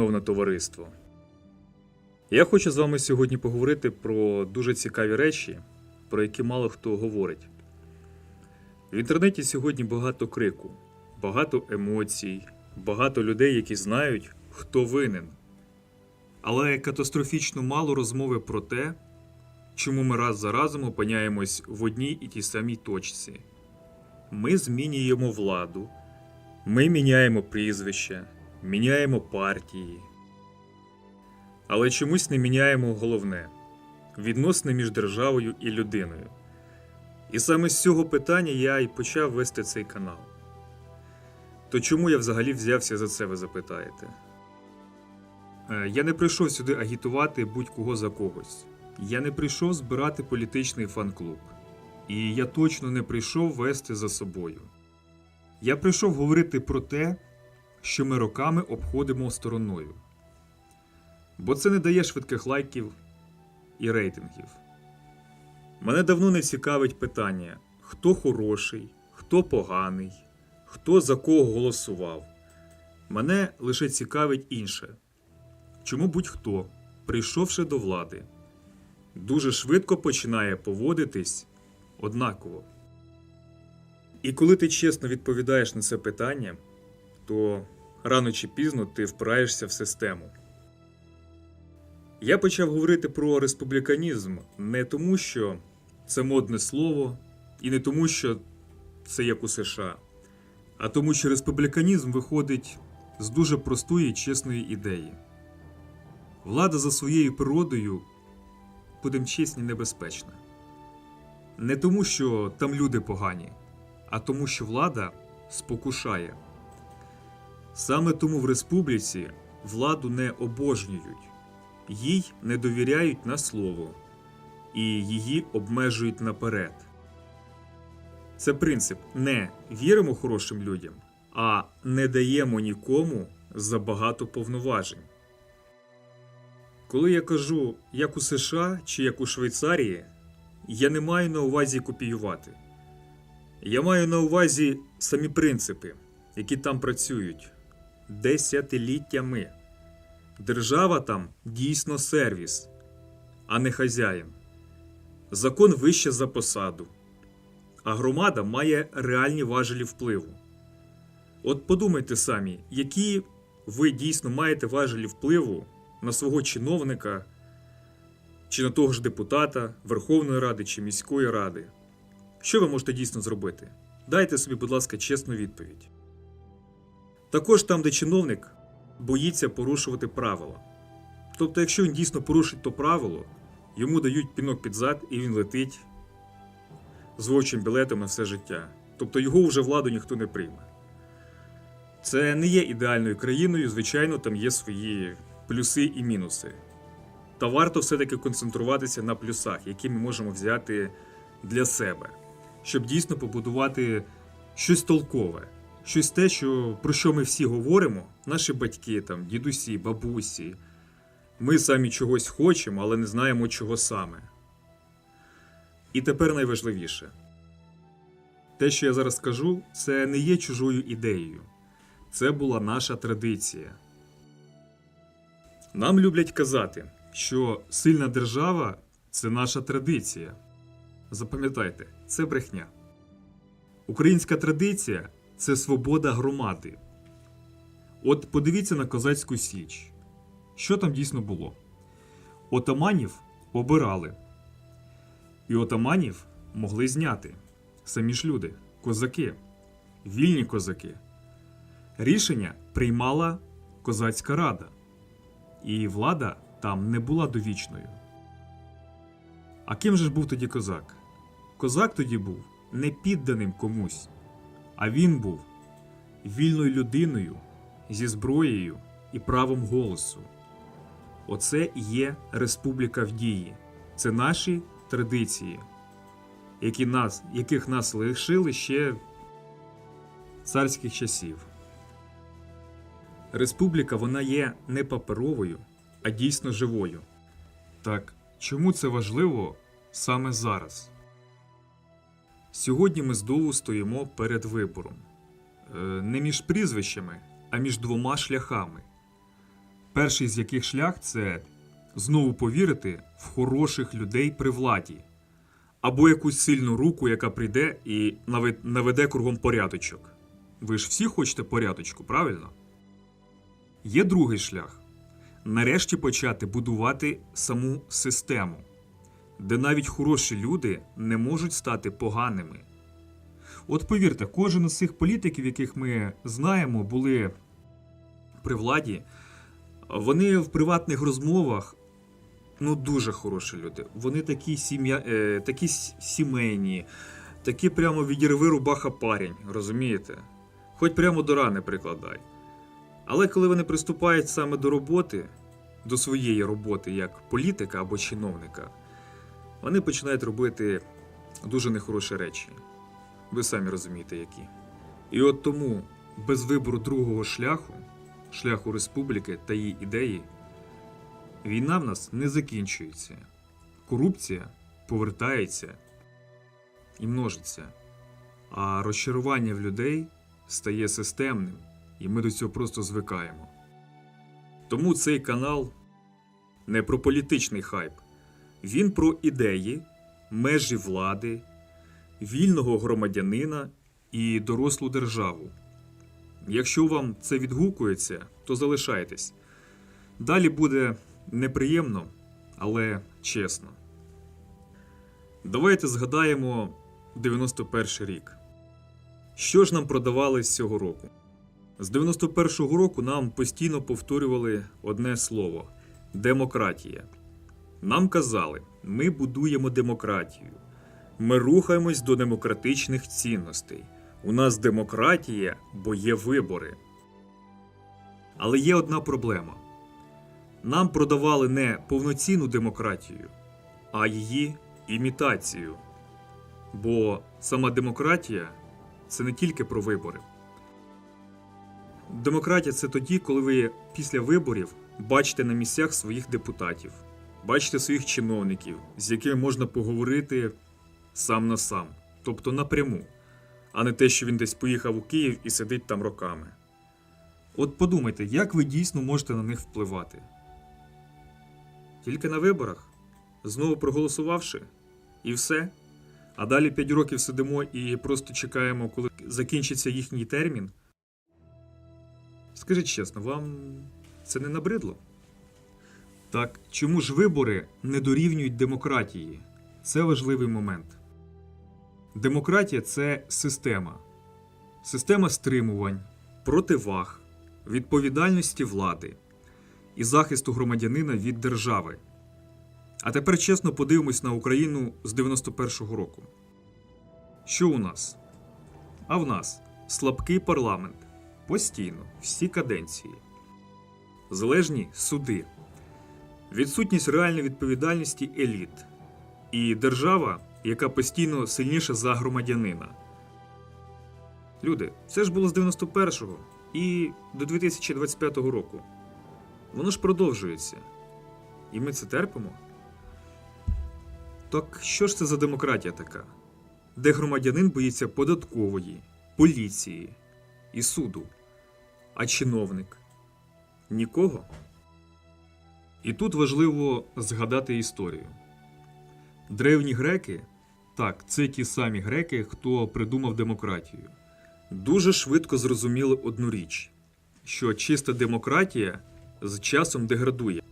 Шановне товариство. Я хочу з вами сьогодні поговорити про дуже цікаві речі, про які мало хто говорить. В інтернеті сьогодні багато крику, багато емоцій, багато людей, які знають, хто винен. Але катастрофічно мало розмови про те, чому ми раз за разом опиняємось в одній і тій самій точці. Ми змінюємо владу, ми міняємо прізвища, міняємо партії. Але чомусь не міняємо головне відносини між державою і людиною. І саме з цього питання я і почав вести цей канал. То чому я взагалі взявся за це, ви запитаєте? Е, Я не прийшов сюди агітувати будь-кого за когось. Я не прийшов збирати політичний фан-клуб. І я точно не прийшов вести за собою. Я прийшов говорити про те, що ми роками обходимо стороною. Бо це не дає швидких лайків і рейтингів. Мене давно не цікавить питання, хто хороший, хто поганий, хто за кого голосував. Мене лише цікавить інше. Чому будь-хто, прийшовши до влади, дуже швидко починає поводитись однаково. І коли ти чесно відповідаєш на це питання, то рано чи пізно ти впираєшся в систему. Я почав говорити про республіканізм не тому, що це модне слово, і не тому, що це як у США, а тому, що республіканізм виходить з дуже простої і чесної ідеї. Влада за своєю природою, будемо чесні, небезпечна. Не тому, що там люди погані, а тому, що влада спокушає. Саме тому в республіці владу не обожнюють, їй не довіряють на слово і її обмежують наперед. Це принцип не віримо хорошим людям, а не даємо нікому забагато повноважень. Коли я кажу як у США чи як у Швейцарії, я не маю на увазі копіювати. Я маю на увазі самі принципи, які там працюють десятиліттями. Держава там дійсно сервіс, а не хазяїн. Закон вище за посаду, а громада має реальні важелі впливу. От подумайте самі, які ви дійсно маєте важелі впливу на свого чиновника чи на того ж депутата Верховної Ради чи міської ради. Що ви можете дійсно зробити? Дайте собі, будь ласка, чесну відповідь. Також там, де чиновник боїться порушувати правила. Тобто, якщо він дійсно порушить то правило, йому дають пінок під зад і він летить з вовчим білетом на все життя. Тобто його вже владу ніхто не прийме. Це не є ідеальною країною, звичайно, там є свої плюси і мінуси. Та варто все-таки концентруватися на плюсах, які ми можемо взяти для себе, щоб дійсно побудувати щось толкове, щось те, що, про що ми всі говоримо, наші батьки, там, дідусі, бабусі. Ми самі чогось хочемо, але не знаємо, чого саме. І тепер найважливіше. Те, що я зараз скажу, це не є чужою ідеєю. Це була наша традиція. Нам люблять казати, що сильна держава це наша традиція. Запам'ятайте, це брехня. Українська традиція це свобода громади. От подивіться на Козацьку Січ. Що там дійсно було? Отаманів обирали. І отаманів могли зняти. Самі ж люди, козаки, вільні козаки. Рішення приймала козацька рада, і влада там не була довічною. А ким же ж був тоді козак? Козак тоді був не підданим комусь, а він був вільною людиною зі зброєю і правом голосу. Оце і є республіка в дії. Це наші традиції, які нас, яких нас лишили ще царських часів. Республіка вона є не паперовою, а дійсно живою. Так чому це важливо саме зараз? Сьогодні ми знову стоїмо перед вибором. Е, Не між прізвищами, а між двома шляхами. Перший з яких шлях це знову повірити в хороших людей при владі, або якусь сильну руку, яка прийде і наведе кругом порядочок. Ви ж всі хочете порядочку, правильно? Є другий шлях нарешті почати будувати саму систему, де навіть хороші люди не можуть стати поганими. От повірте, кожен із цих політиків, яких ми знаємо, були при владі, вони в приватних розмовах ну дуже хороші люди. Вони такі сім'я, е, такі сімейні, такі прямо відірви рубаха парень, розумієте? Хоч прямо до рани прикладай. Але коли вони приступають саме до роботи, до своєї роботи як політика або чиновника, вони починають робити дуже нехороші речі. Ви самі розумієте, які. І от тому, без вибору другого шляху, шляху республіки та її ідеї, війна в нас не закінчується. Корупція повертається і множиться, а розчарування в людей стає системним, і ми до цього просто звикаємо. Тому цей канал не про політичний хайп, він про ідеї, межі влади, вільного громадянина і дорослу державу. Якщо вам це відгукується, то залишайтесь. Далі буде неприємно, але чесно. Давайте згадаємо 91 рік. Що ж нам продавали з цього року? З 91-го року нам постійно повторювали одне слово демократія. Нам казали, ми будуємо демократію. Ми рухаємось до демократичних цінностей. У нас демократія, бо є вибори. Але є одна проблема: нам продавали не повноцінну демократію, а її імітацію. Бо сама демократія це не тільки про вибори. Демократія це тоді, коли ви після виборів бачите на місцях своїх депутатів, бачите своїх чиновників, з якими можна поговорити сам на сам, тобто напряму, а не те, що він десь поїхав у Київ і сидить там роками. От подумайте, як ви дійсно можете на них впливати? Тільки на виборах, знову проголосувавши, і все. А далі 5 років сидимо і просто чекаємо, коли закінчиться їхній термін. Скажіть чесно, вам це не набридло? Так чому ж вибори не дорівнюють демократії? Це важливий момент. Демократія це система. Система стримувань, противаг, відповідальності влади і захисту громадянина від держави. А тепер чесно подивимось на Україну з 91-го року. Що у нас? А в нас слабкий парламент. Постійно, всі каденції. Залежні суди. Відсутність реальної відповідальності еліт. І держава, яка постійно сильніша за громадянина. Люди, це ж було з 91-го і до 2025 року. Воно ж продовжується. І ми це терпимо. Так що ж це за демократія така, де громадянин боїться податкової, поліції і суду, а чиновник нікого? І тут важливо згадати історію. Древні греки, так, це ті самі греки, хто придумав демократію, дуже швидко зрозуміли одну річ, що чиста демократія з часом деградує.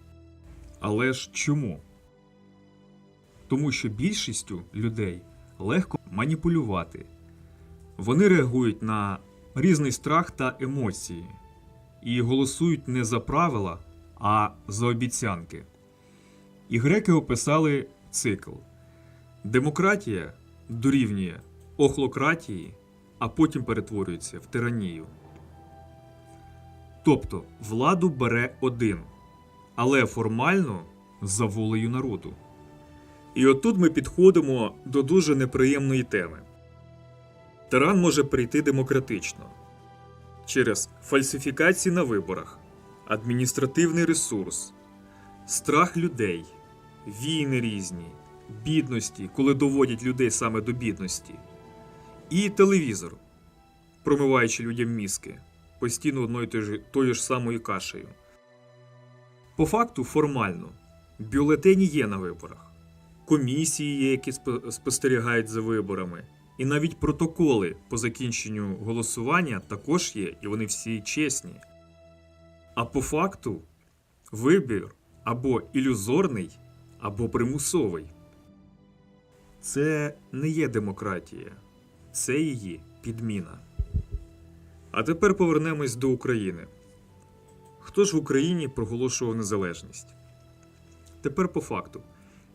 Але ж чому? Тому що більшістю людей легко маніпулювати. Вони реагують на різний страх та емоції і голосують не за правила, а за обіцянки. І греки описали цикл: демократія дорівнює охлократії, а потім перетворюється в тиранію. Тобто владу бере один, але формально за волею народу. І отут ми підходимо до дуже неприємної теми. Тиран може прийти демократично через фальсифікації на виборах, адміністративний ресурс, страх людей, війни різні, бідності, коли доводять людей саме до бідності, і телевізор, промиваючи людям мізки, постійно одною тою ж, тою ж самою кашею. По факту, формально, бюлетені є на виборах, комісії є, які спо- спостерігають за виборами, і навіть протоколи по закінченню голосування також є, і вони всі чесні. А по факту вибір або ілюзорний, або примусовий. Це не є демократія, це її підміна. А тепер повернемось до України. Хто ж в Україні проголошував незалежність? Тепер по факту,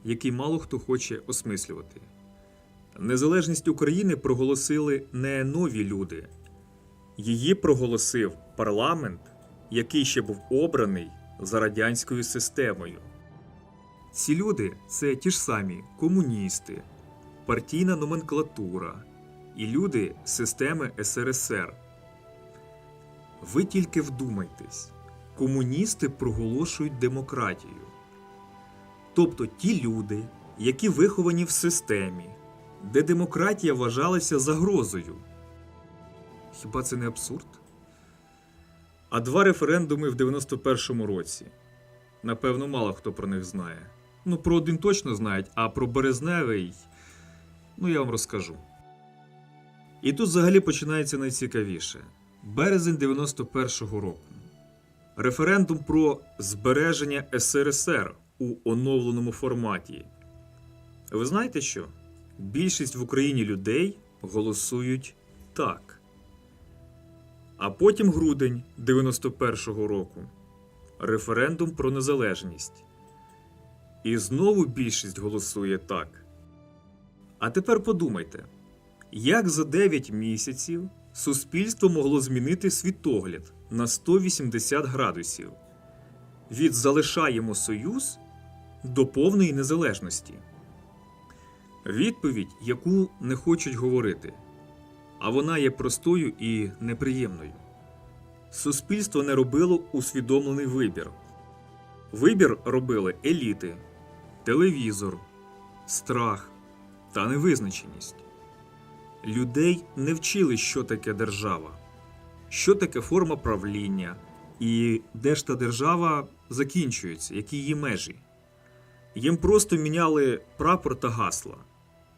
який мало хто хоче осмислювати. Незалежність України проголосили не нові люди. Її проголосив парламент, який ще був обраний за радянською системою. Ці люди це ті ж самі комуністи, партійна номенклатура і люди системи СРСР. Ви тільки вдумайтесь, комуністи проголошують демократію. Тобто ті люди, які виховані в системі, де демократія вважалася загрозою. Хіба це не абсурд? А два референдуми в 91-му році. Напевно, мало хто про них знає. Ну, про один точно знають, а про Березневий, ну я вам розкажу. І тут взагалі починається найцікавіше. Березень 91-го року. Референдум про збереження СРСР у оновленому форматі. Ви знаєте що? Більшість в Україні людей голосують так. А потім грудень 91-го року. Референдум про незалежність. І знову більшість голосує так. А тепер подумайте, як за 9 місяців суспільство могло змінити світогляд на 180 градусів від залишаємо союз до повної незалежності? Відповідь, яку не хочуть говорити, а вона є простою і неприємною. Суспільство не робило усвідомлений вибір. Вибір робили еліти, телевізор, страх та невизначеність. Людей не вчили, що таке держава, що таке форма правління і де ж та держава закінчується, які її межі. Їм просто міняли прапор та гасла.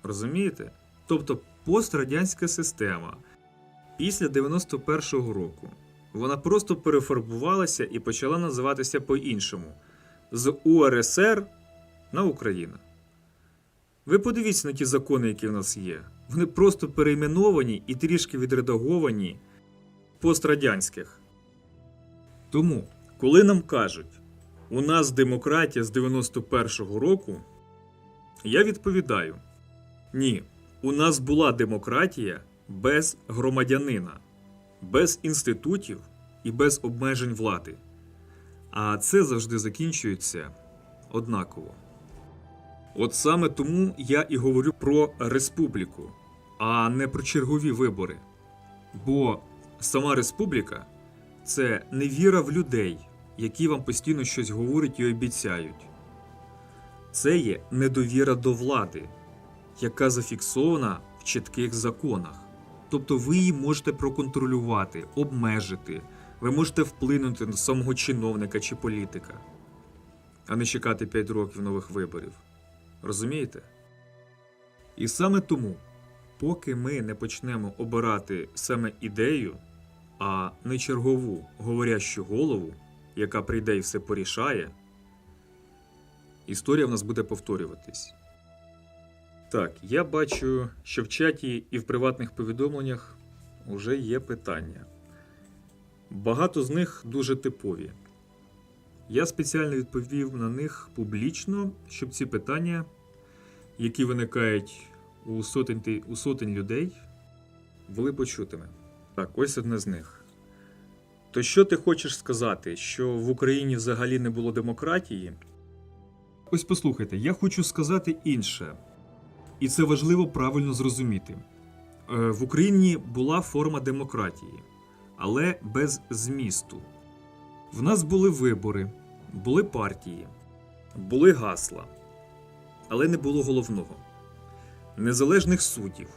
Розумієте? Тобто пострадянська система після 91-го року вона просто перефарбувалася і почала називатися по-іншому з УРСР на Україну. Ви подивіться на ті закони, які в нас є. Вони просто перейменовані і трішки відредаговані пострадянських. Тому, коли нам кажуть, у нас демократія з 91-го року, я відповідаю: ні, у нас була демократія без громадянина, без інститутів і без обмежень влади. А це завжди закінчується однаково. От саме тому я і говорю про республіку, а не про чергові вибори. Бо сама республіка це невіра в людей, які вам постійно щось говорять і обіцяють. Це є недовіра до влади, яка зафіксована в чітких законах. Тобто ви її можете проконтролювати, обмежити, ви можете вплинути на самого чиновника чи політика, а не чекати 5 років нових виборів. Розумієте? І саме тому, поки ми не почнемо обирати саме ідею, а не чергову говорящу голову, яка прийде і все порішає, історія в нас буде повторюватись. Так, я бачу, що в чаті і в приватних повідомленнях вже є питання. Багато з них дуже типові. Я спеціально відповів на них публічно, щоб ці питання, які виникають у сотень, у сотень людей, були почутими. Так, ось одне з них. То що ти хочеш сказати, що в Україні взагалі не було демократії? Ось послухайте, я хочу сказати інше. І це важливо правильно зрозуміти. Е, В Україні була форма демократії, але без змісту. В нас були вибори, були партії, були гасла, але не було головного незалежних суддів,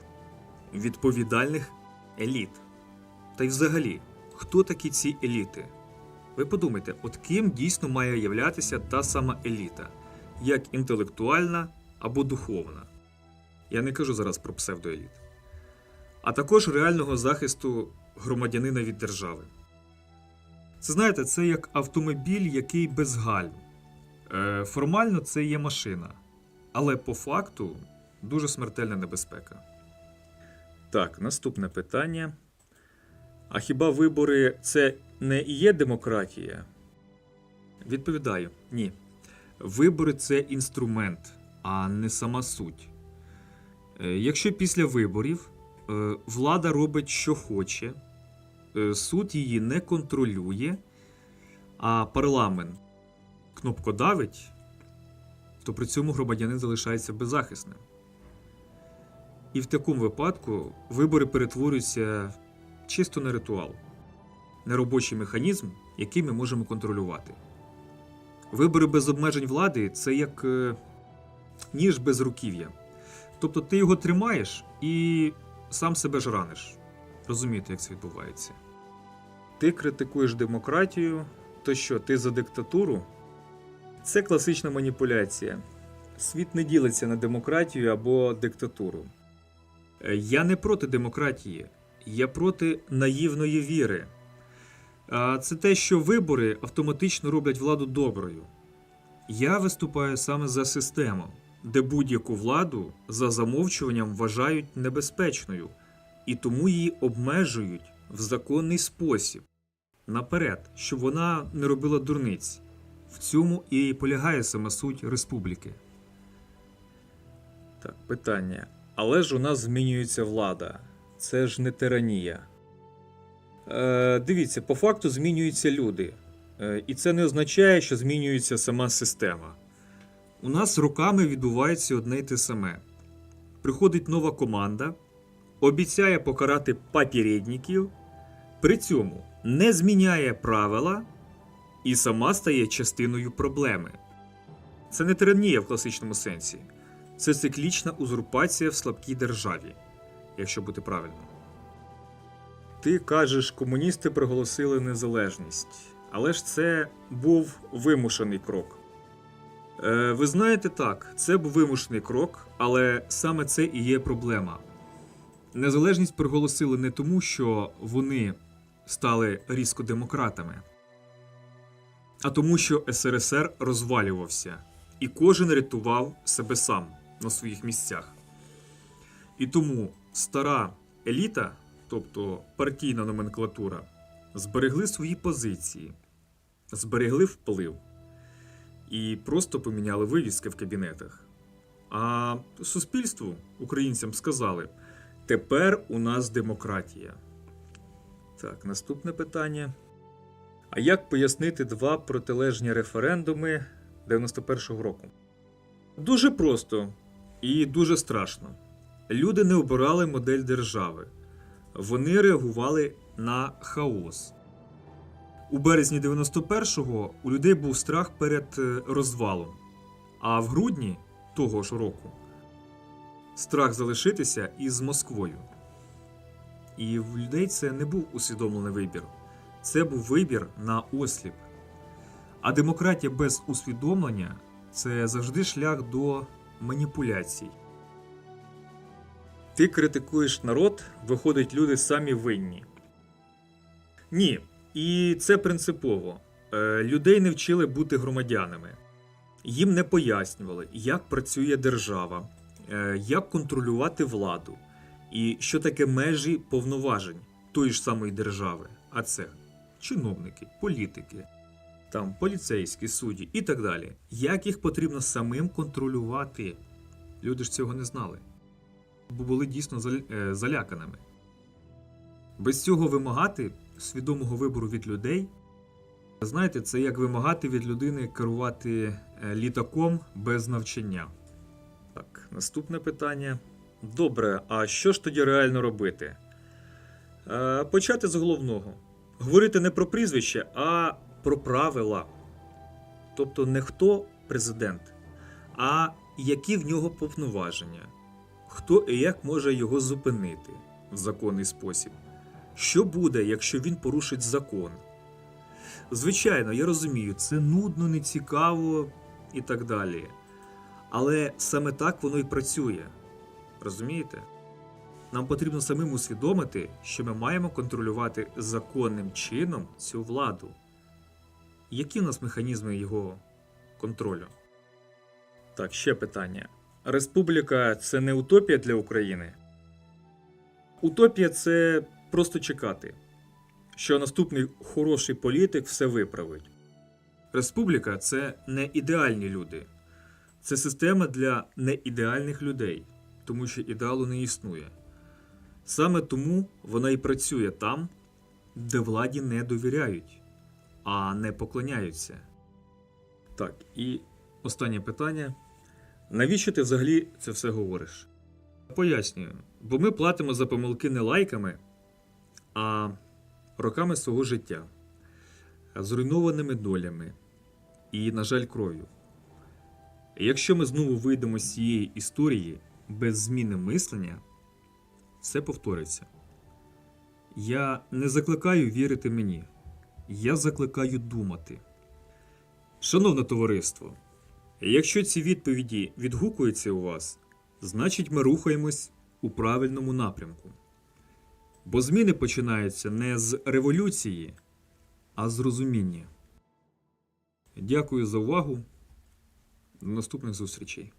відповідальних еліт. Та й взагалі, хто такі ці еліти? Ви подумайте, от ким дійсно має являтися та сама еліта, як інтелектуальна або духовна. Я не кажу зараз про псевдоеліт. А також реального захисту громадянина від держави. Це знаєте, це як автомобіль, який без гальм. Е, формально це є машина, але по факту дуже смертельна небезпека. Так, наступне питання. А хіба вибори це не і є демократія? Відповідаю: ні. Вибори це інструмент, а не сама суть. Е, Якщо після виборів е, влада робить, що хоче, е, суд її не контролює, а парламент кнопкодавить, то при цьому громадянин залишається беззахисним. І в такому випадку вибори перетворюються чисто на ритуал, на робочий механізм, який ми можемо контролювати. Вибори без обмежень влади це як ніж без руків'я. Тобто ти його тримаєш і сам себе ж раниш. Розумієте, як це відбувається. Ти критикуєш демократію, то що, ти за диктатуру? Це класична маніпуляція. Світ не ділиться на демократію або диктатуру. Е, Я не проти демократії, я проти наївної віри. Це те, що вибори автоматично роблять владу доброю. Я виступаю саме за систему, де будь-яку владу за замовчуванням вважають небезпечною і тому її обмежують в законний спосіб наперед, щоб вона не робила дурниць. В цьому і полягає сама суть республіки. Так, питання. Але ж у нас змінюється влада. Це ж не тиранія. Е, дивіться, по факту змінюються люди. Е, і це не означає, що змінюється сама система. У нас роками відбувається одне й те саме. Приходить нова команда, обіцяє покарати папірєдників, при цьому не зміняє правила і сама стає частиною проблеми. Це не тиранія в класичному сенсі. Це циклічна узурпація в слабкій державі, якщо бути правильним. Ти кажеш, комуністи проголосили незалежність, але ж це був вимушений крок. Е, ви знаєте так, це був вимушений крок, але саме це і є проблема. Незалежність проголосили не тому, що вони стали різко демократами, а тому, що СРСР розвалювався, і кожен рятував себе сам на своїх місцях. І тому стара еліта, тобто партійна номенклатура, зберегли свої позиції, зберегли вплив і просто поміняли вивіски в кабінетах. А суспільству, українцям сказали: тепер у нас демократія. Так, наступне питання. А як пояснити два протилежні референдуми 91-го року? Дуже просто і дуже страшно. Люди не обирали модель держави. Вони реагували на хаос. У березні 91-го у людей був страх перед е, розвалом. А в грудні того ж року страх залишитися із Москвою. І в людей це не був усвідомлений вибір. Це був вибір на осліп. А демократія без усвідомлення це завжди шлях до маніпуляцій. Ти критикуєш народ, виходить, люди самі винні. Ні. І це принципово. Е, Людей не вчили бути громадянами. Їм не пояснювали, як працює держава, е, як контролювати владу, і що таке межі повноважень тої ж самої держави. А це чиновники, політики, там поліцейські судді і так далі. Як їх потрібно самим контролювати? Люди ж цього не знали, бо були дійсно е, заляканими. Без цього вимагати свідомого вибору від людей. Знаєте, це як вимагати від людини керувати е, літаком без навчання. Так, наступне питання. Добре, а що ж тоді реально робити? Е, почати з головного. Говорити не про прізвище, а про правила. Тобто не хто президент, а які в нього повноваження, хто і як може його зупинити в законний спосіб. Що буде, якщо він порушить закон? Звичайно, я розумію, це нудно, нецікаво і так далі. Але саме так воно і працює. Розумієте? Нам потрібно самим усвідомити, що ми маємо контролювати законним чином цю владу. Які в нас механізми його контролю? Так, ще питання. Республіка це не утопія для України? Утопія це просто чекати, що наступний хороший політик все виправить. Республіка це не ідеальні люди. Це система для неідеальних людей, тому що ідеалу не існує. Саме тому вона і працює там, де владі не довіряють, а не поклоняються. Так, і останнє питання. Навіщо ти взагалі це все говориш? Пояснюю, бо ми платимо за помилки не лайками, а роками свого життя, зруйнованими долями і, на жаль, кров'ю. Якщо ми знову вийдемо з цієї історії без зміни мислення, все повториться. Я не закликаю вірити мені, я закликаю думати. Шановне товариство, якщо ці відповіді відгукуються у вас, значить ми рухаємось у правильному напрямку. Бо зміни починаються не з революції, а з розуміння. Дякую за увагу. До наступних зустрічей.